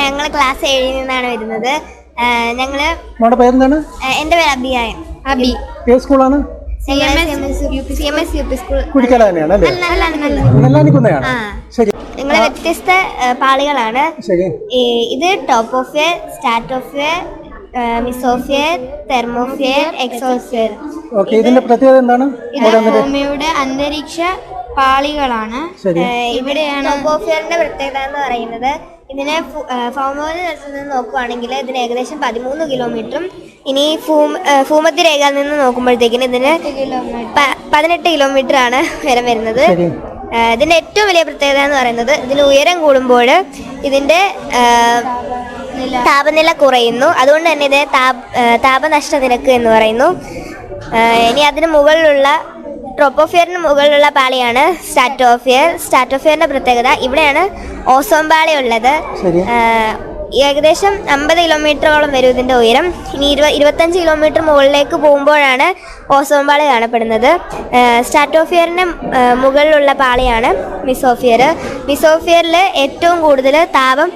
ഞങ്ങൾ ക്ലാസ് ഏഴിൽ നിന്നാണ് വരുന്നത്. ഞങ്ങൾ മോളുടെ പേരെന്താണ്? എന്റെ എന്റെ പേര് അഭിയായം അബി. ഏത് സ്കൂളാണ്? നിങ്ങളെ വ്യത്യസ്ത പാളികളാണ്. ഇത് troposphere stratosphere mesosphere thermosphere exosphere okay ഇതിന്റെ പ്രത്യേകത എന്താണ്? ഇത് ഭൂമിയുടെ അന്തരീക്ഷ പാളികളാണ്. ഇവിടെയാണ് ടോപ്പ് ഓഫ് ടോപ്പോഫിയറിന്റെ പ്രത്യേകത എന്ന് പറയുന്നത് ഇതിനെ ഭൗമോദ തലത്തിൽ നിന്ന് നോക്കുവാണെങ്കിൽ ഇതിന് ഏകദേശം പതിമൂന്ന് കിലോമീറ്ററും ഇനി ഭൂമ ഭൂമത്തി ഭൂമധ്യരേഖയിൽ നിന്ന് നോക്കുമ്പോഴത്തേക്കിന് ഇതിന് പതിനെട്ട് കിലോമീറ്റർ ആണ് ഉയരം വരുന്നത്. ഇതിന്റെ ഏറ്റവും വലിയ പ്രത്യേകത എന്ന് പറയുന്നത് ഇതിന് ഉയരം കൂടുമ്പോൾ ഇതിന്റെ താപനില. കുറയുന്നു. അതുകൊണ്ട് തന്നെ ഇതിനെ താപ താപനഷ്ട നിരക്ക് എന്ന് പറയുന്നു. ഇനി അതിന് മുകളിലുള്ള ട്രോപ്പോഫിയറിന് മുകളിലുള്ള പാളിയാണ് സ്റ്റാറ്റോഫിയർ. സ്റ്റാറ്റോഫിയറിന്റെ പ്രത്യേകത ഇവിടെയാണ് ഓസോൺ പാളി ഉള്ളത്. ഏകദേശം അമ്പത് കിലോമീറ്ററോളം വരും ഇതിന്റെ ഉയരം. ഇനി ഇരുപ ഇരുപത്തഞ്ച് കിലോമീറ്റർ മുകളിലേക്ക് പോകുമ്പോഴാണ് ഓസോൺ പാളി കാണപ്പെടുന്നത്. സ്റ്റാറ്റോഫിയറിന്റെ മുകളിലുള്ള പാളിയാണ് മിസോഫിയർ. മിസോഫിയറിൽ ഏറ്റവും കൂടുതൽ താപം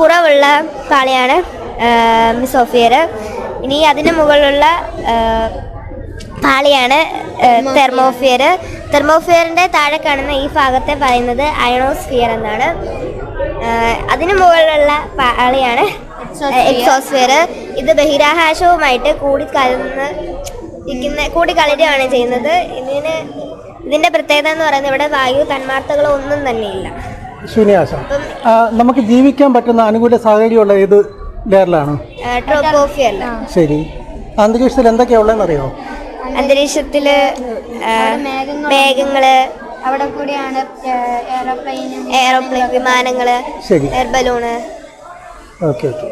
കുറവുള്ള പാളിയാണ് മിസോഫിയർ. ഇനി അതിന് മുകളിലുള്ള പാളിയാണ് തെർമോഫിയർ തെർമോഫിയറിന്റെ താഴെ കാണുന്ന ഈ ഭാഗത്തെ പറയുന്നത് അയണോസ്ഫിയർ എന്നാണ്. അതിനു മുകളിലുള്ള പാളിയാണ് എക്സോസ്ഫിയർ ഇത് ബഹിരാകാശവുമായിട്ട് കൂടിക്കലർന്ന് ഇരിക്കുന്ന കൂടിക്കളരുകയാണ് ചെയ്യുന്നത്. ഇതിന് ഇതിന്റെ പ്രത്യേകത എന്ന് പറയുന്നത് ഇവിടെ വായു തന്മാർത്തകളോ ഒന്നും തന്നെയില്ല. ശൂന്യാസം ആ, നമുക്ക് ജീവിക്കാൻ പറ്റുന്ന അനുകൂല സാഹചര്യമുള്ള ഏത് ലെയറിലാണ്? ട്രോപ്പോഫിയല്ല ശരി. അന്തരീക്ഷത്തിൽ എന്തൊക്കെയാ ഉള്ളതെന്ന് അറിയോ അന്തരീക്ഷത്തിൽ മേഘങ്ങൾ അവിടെ കൂടിയാണ് എയർപ്ലെയിൻ എയറോപ്ലെയിൻ വിമാനങ്ങൾ എയർ ബലൂണ് ഓക്കെ ഓക്കെ.